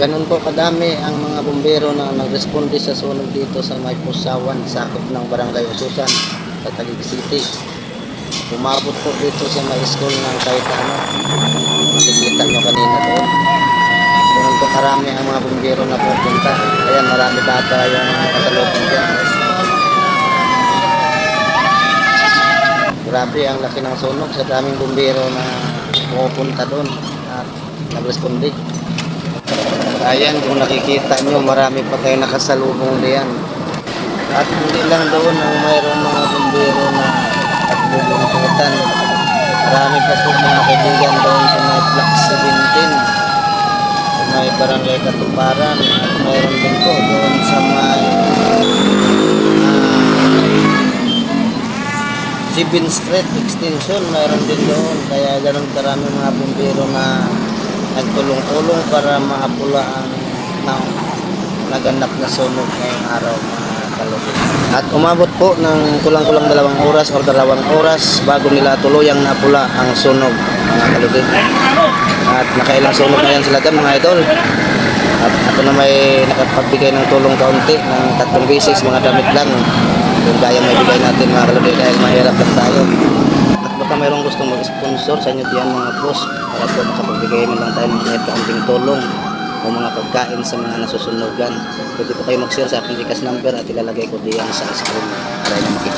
ganun po kadami ang mga bumbero na nagresponde sa sunog dito sa may Pusawan, sakop ng Barangay Ususan, sa Taguig City. Umabot po dito sa may school ng kahit ano, makikita nyo kanina doon. Ganun po karami ang mga bumbero na pupunta. Ayan, marami bata yung mga kasalubong dyan. Grabe ang laki ng sunog sa daming bumbero na pupunta doon at nagresponde. Ayan, kung nakikita nyo, marami pa kayo nakasalubong diyan. At hindi lang doon ang mayroong mga bumbero na nagbubuntutan. Marami pa po mga kaibigan doon sa may Block 17 sa may barangay Katuparan at mayroon din po doon sa may ah, 7 Street Extension mayroon din doon kaya ganun karami mga bumbero na nagtulong-tulong para maapula ang na, naganap na sunog ngayong araw mga kalugit. At umabot po ng kulang-kulang dalawang oras o dalawang oras bago nila tuluyang napula ang sunog mga kalugit. At nakailang sunog na yan sila dyan mga idol. At ako na may nakapagbigay ng tulong kaunti ng tatlong beses mga damit lang. Kung kaya may bigay natin mga kalugit dahil mahirap lang tayo. Mayroong gustong mag-sponsor sa inyo diyan mga boss para po makapagbigay na lang tayo ng kahit tulong o mga pagkain sa mga nasusunugan. Pwede po kayo mag-share sa aking Gcash number at ilalagay ko diyan sa screen para na.